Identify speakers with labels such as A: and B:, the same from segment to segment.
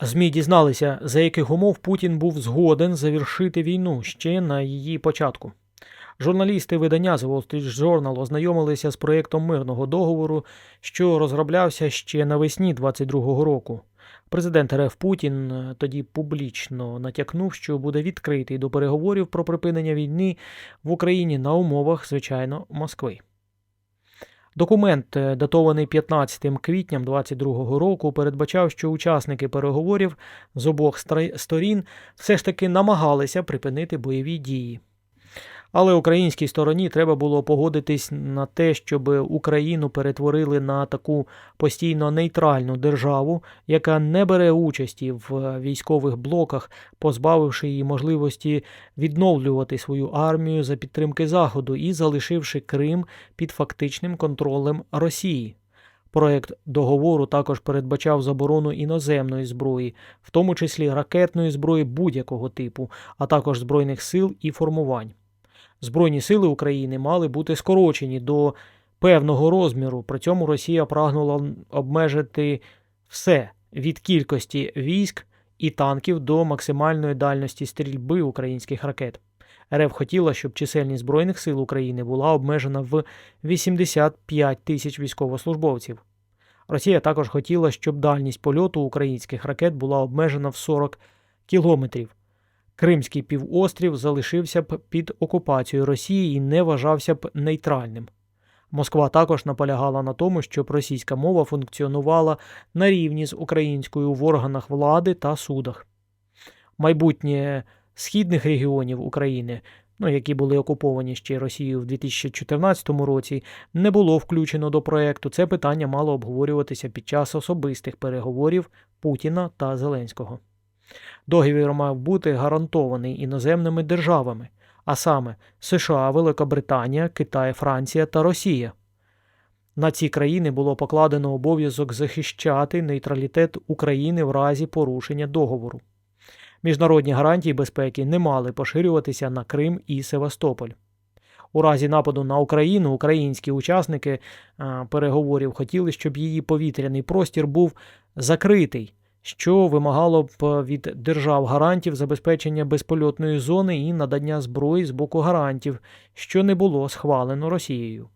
A: ЗМІ дізналися, за яких умов Путін був згоден завершити війну ще на її початку. Журналісти видання The Wall Street Journal ознайомилися з проєктом мирного договору, що розроблявся ще навесні 22-го року. Президент РФ Путін е, тоді публічно натякнув, що буде відкритий до переговорів про припинення війни в Україні на умовах, звичайно, Москви. Документ, е, датований 15 квітням 22-го року, передбачав, що учасники переговорів з обох сторін все ж таки намагалися припинити бойові дії. Але українській стороні треба було погодитись на те, щоб Україну перетворили на таку постійно нейтральну державу, яка не бере участі в військових блоках, позбавивши її можливості відновлювати свою армію за підтримки Заходу і залишивши Крим під фактичним контролем Росії. Проект договору також передбачав заборону іноземної зброї, в тому числі ракетної зброї будь-якого типу, а також збройних сил і формувань. Збройні сили України мали бути скорочені до певного розміру. При цьому Росія прагнула обмежити все від кількості військ і танків до максимальної дальності стрільби українських ракет. РФ хотіла, щоб чисельність Збройних сил України була обмежена в 85 тисяч військовослужбовців. Росія також хотіла, щоб дальність польоту українських ракет була обмежена в 40 кілометрів. Кримський півострів залишився б під окупацією Росії і не вважався б нейтральним. Москва також наполягала на тому, щоб російська мова функціонувала на рівні з українською в органах влади та судах. Майбутнє східних регіонів України, ну, які були окуповані ще Росією в 2014 році, не було включено до проекту. Це питання мало обговорюватися під час особистих переговорів Путіна та Зеленського. Договір мав бути гарантований іноземними державами, а саме США, Великобританія, Китай, Франція та Росія. На ці країни було покладено обов'язок захищати нейтралітет України в разі порушення договору. Міжнародні гарантії безпеки не мали поширюватися на Крим і Севастополь. У разі нападу на Україну українські учасники переговорів хотіли, щоб її повітряний простір був закритий, що вимагало б від держав гарантів забезпечення безпольотної зони і надання зброї з боку гарантів, що не було схвалено Росією.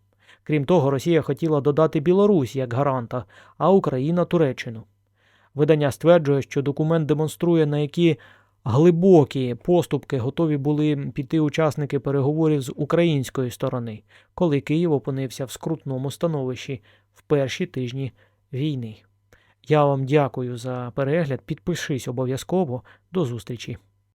A: Крім того, Росія хотіла додати Білорусь як гаранта, а Україна Туреччину. Видання стверджує, що документ демонструє, на які глибокі поступки готові були піти учасники переговорів з української сторони, коли Київ опинився в скрутному становищі в перші тижні війни. Я вам дякую за перегляд. Підпишись обов'язково. До зустрічі!